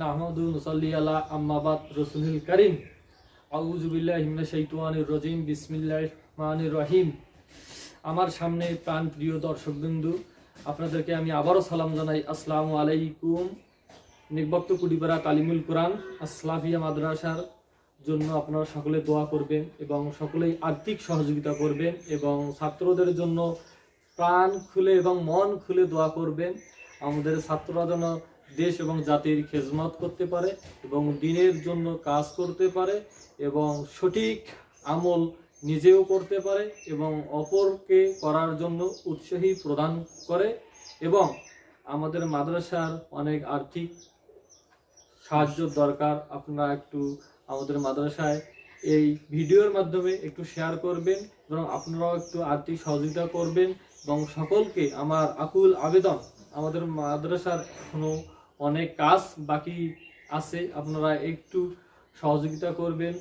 নাহমাদু নুসাল্লি আলা আম্মাবাদ রসুলুল করিম আউযু বিল্লাহি মিনাশ শাইতানির রাজিম বিসমিল্লাহির রহমানির রহিম আমার সামনে প্রাণ প্রিয় দর্শকবৃন্দু, আপনাদেরকে আমি আবারও সালাম জানাই। আসসালামু আলাইকুম। নির্বক্ত কুডিপাড়া তালিমুল কোরআন, আসলাফিয়া মাদ্রাসার জন্য আপনারা সকলে দোয়া করবেন এবং সকলেই আর্থিক সহযোগিতা করবেন এবং ছাত্রদের জন্য প্রাণ খুলে এবং মন খুলে দোয়া করবেন। আমাদের ছাত্ররা যেন দেশ এবং জাতির খেজমত করতে পারে এবং দিনের জন্য কাজ করতে পারে এবং সঠিক আমল নিজেও করতে পারে এবং অপরকে করার জন্য উৎসাহী প্রদান করে এবং আমাদের মাদ্রাসার অনেক আর্থিক সাহায্য দরকার। আপনারা একটু আমাদের মাদ্রাসায় এই ভিডিওর মাধ্যমে একটু শেয়ার করবেন এবং আপনারাও একটু আর্থিক সহযোগিতা করবেন এবং সকলকে আমার আকুল আবেদন। আমাদের মাদ্রাসার এখনও অনেক কাজ বাকি আছে আপনারা একটু সহযোগিতা করবেন।